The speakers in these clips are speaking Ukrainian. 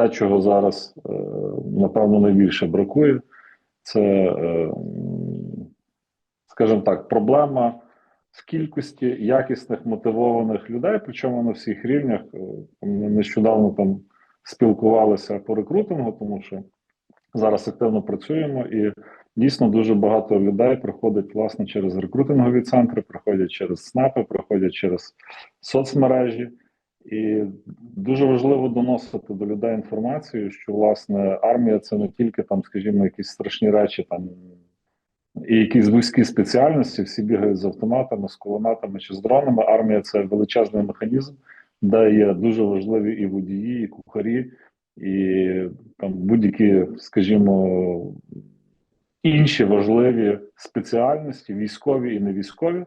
те, чого зараз, е, напевно, найбільше бракує, це, е, скажімо так, проблема в кількості якісних мотивованих людей, причому на всіх рівнях. Е, Ми нещодавно там спілкувалися по рекрутингу, тому що зараз активно працюємо, і дійсно дуже багато людей приходить власне через рекрутингові центри, приходять через СНАПи, приходять через соцмережі. І дуже важливо доносити до людей інформацію, що власне армія це не тільки там, скажімо, якісь страшні речі, там і якісь вузькі спеціальності, всі бігають з автоматами, з кулеметами чи з дронами. Армія це величезний механізм, де є дуже важливі і водії, і кухарі, і там будь-які, скажімо, інші важливі спеціальності, військові і не військові.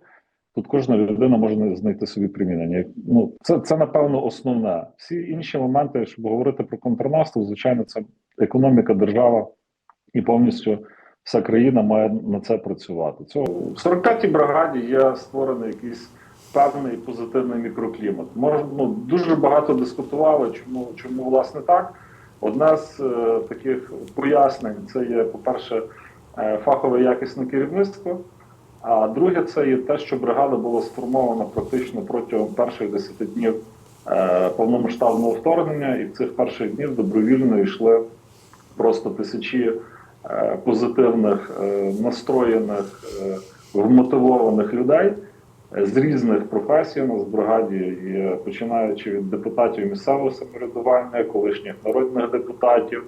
Тут кожна людина може знайти собі примінення. Ну це це напевно основне. Всі інші моменти, щоб говорити про контрнаступ, звичайно, це економіка, держава і повністю вся країна має на це працювати. Цього в 45-й бригаді є створений якийсь певний позитивний мікроклімат. Може, ну дуже багато дискутували, чому чому власне так. Одне з е, таких пояснень це є, по-перше, е, фахове якісне керівництво. А друге, це є те, що бригада була сформована практично протягом перших 10 днів е, повномасштабного вторгнення, і в цих перших днів добровільно йшли просто тисячі е, позитивних, е, настроєних, вмотивованих людей з різних професій. У нас в бригаді, і, починаючи від депутатів місцевого самоврядування, колишніх народних депутатів.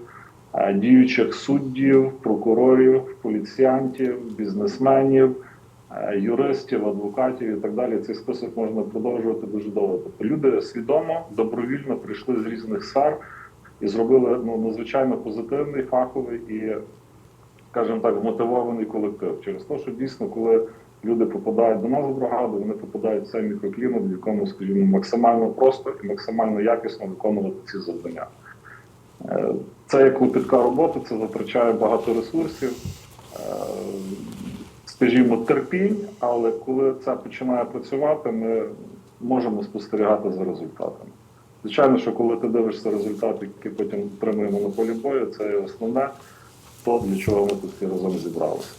Діючих суддів, прокурорів, поліціянтів, бізнесменів, юристів, адвокатів і так далі. Цей список можна продовжувати дуже довго. Тобто люди свідомо, добровільно прийшли з різних сфер і зробили ну, надзвичайно позитивний, фаховий і, скажімо так, вмотивований колектив. Через те, що дійсно, коли люди попадають до нас в бригаду, вони попадають в цей мікроклімат, в якому, скажімо, максимально просто і максимально якісно виконувати ці завдання. Е, Це є клопітка робота, це затрачає багато ресурсів, е, скажімо, терпінь, але коли це починає працювати, ми можемо спостерігати за результатами. Звичайно, що коли ти дивишся результати, які потім отримуємо на полі бою, це і основне, то для чого ми тут всі разом зібралися.